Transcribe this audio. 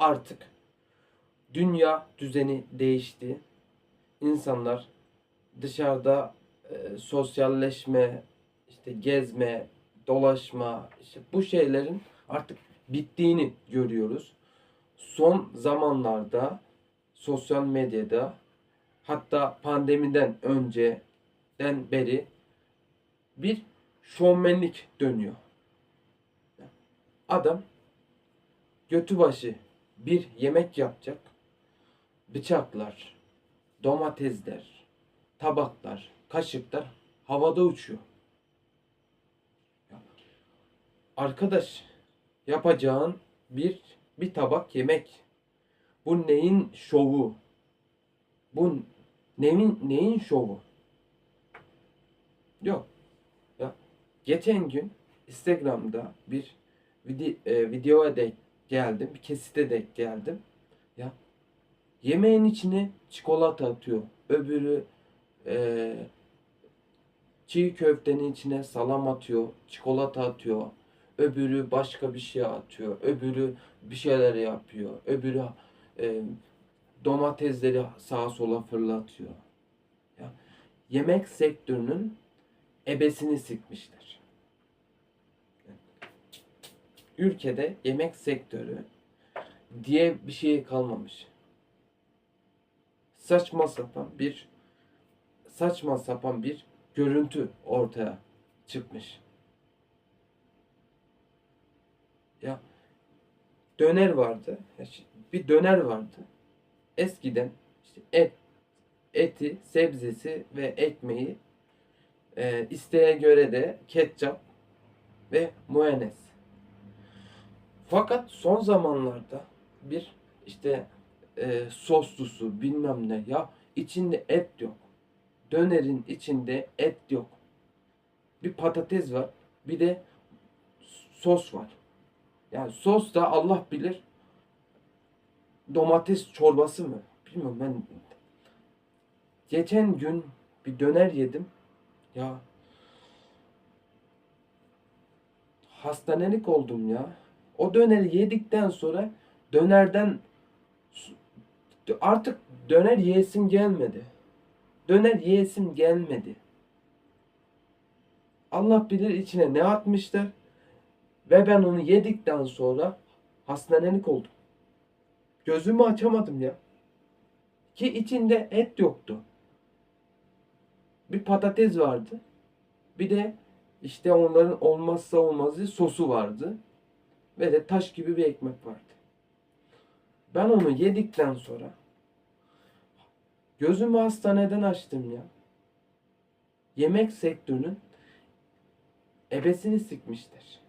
artık dünya düzeni değişti. İnsanlar dışarıda e, sosyalleşme, işte gezme, dolaşma, işte bu şeylerin artık bittiğini görüyoruz. Son zamanlarda sosyal medyada hatta pandemiden önceden beri bir şovmenlik dönüyor. Adam götü başı bir yemek yapacak. Bıçaklar, domatesler, tabaklar, kaşıklar havada uçuyor. Arkadaş yapacağın bir bir tabak yemek. Bu neyin şovu? Bu neyin neyin şovu? Yok. Ya geçen gün Instagram'da bir vide, e, videoya denk geldim. Bir kesite denk geldim. Ya yemeğin içine çikolata atıyor. Öbürü e, çiğ köftenin içine salam atıyor. Çikolata atıyor. Öbürü başka bir şey atıyor. Öbürü bir şeyler yapıyor. Öbürü e, domatesleri sağa sola fırlatıyor. Ya, yemek sektörünün ebesini sıkmışlar. Ülkede yemek sektörü diye bir şey kalmamış. Saçma sapan bir saçma sapan bir görüntü ortaya çıkmış. Ya döner vardı. Bir döner vardı. Eskiden işte et, eti, sebzesi ve ekmeği e, isteğe göre de ketçap ve mayonez. Fakat son zamanlarda bir işte e, soslusu bilmem ne ya içinde et yok. Dönerin içinde et yok. Bir patates var, bir de sos var. Yani sos da Allah bilir domates çorbası mı? Bilmiyorum ben. Geçen gün bir döner yedim. Ya hastanelik oldum ya. O döneri yedikten sonra dönerden artık döner yiyesim gelmedi. Döner yiyesim gelmedi. Allah bilir içine ne atmışlar. Ve ben onu yedikten sonra hastanelik oldum. Gözümü açamadım ya. Ki içinde et yoktu. Bir patates vardı. Bir de işte onların olmazsa olmazı sosu vardı. Ve de taş gibi bir ekmek vardı. Ben onu yedikten sonra gözümü hastaneden açtım ya. Yemek sektörünün ebesini sıkmışlar.